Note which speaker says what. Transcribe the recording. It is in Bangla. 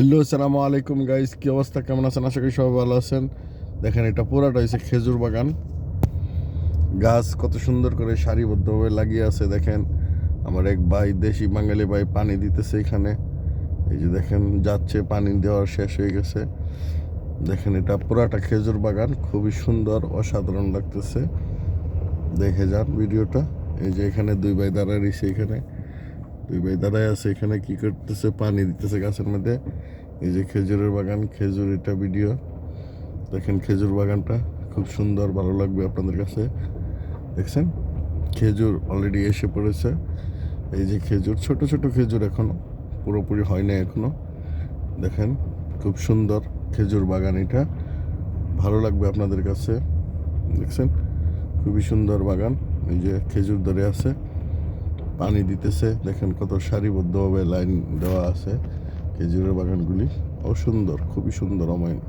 Speaker 1: হ্যালো, আসসালামু আলাইকুম গাইস কি অবস্থা? কেমন আছেন? আশা করি সবাই ভালো আছেন। দেখেন, এটা পুরাটা হয়েছে খেজুর বাগান। গাছ কত সুন্দর করে সারিবদ্ধভাবে লাগিয়ে আছে, দেখেন। আমার এক ভাই, দেশি বাঙালি ভাই পানি দিতেছে এখানে। এই যে দেখেন, যাচ্ছে, পানি দেওয়ার শেষ হয়ে গেছে। দেখেন, এটা পুরাটা খেজুর বাগান, খুবই সুন্দর, অসাধারণ লাগতেছে। দেখে যান ভিডিওটা। এই যে এখানে দুই ভাই দাঁড়ায় রয়েছে এখানে। দুই ভাই দাঁড়ায় আছে, এখানে কি করতেছে? পানি দিতেছে গাছের মধ্যে। এই যে খেজুরের বাগান, খেজুর এটা ভিডিও। দেখেন খেজুর বাগানটা, খুব সুন্দর, ভালো লাগবে আপনাদের কাছে। দেখছেন? খেজুর অলরেডি এসে পড়েছে। এই যে খেজুর, ছোট ছোট খেজুর এখনও, পুরোপুরি হয় না এখনও। দেখেন, খুব সুন্দর খেজুর বাগান এটা। ভালো লাগবে আপনাদের কাছে। দেখছেন? খুবই সুন্দর বাগান। এই যে খেজুর ধরে আছে। পানি দিতেছে। দেখেন কত সারিবদ্ধভাবে লাইন দেওয়া আছে, খেজুরের বাগানগুলি। অসুন্দর সুন্দর খুবই সুন্দর অমায়ন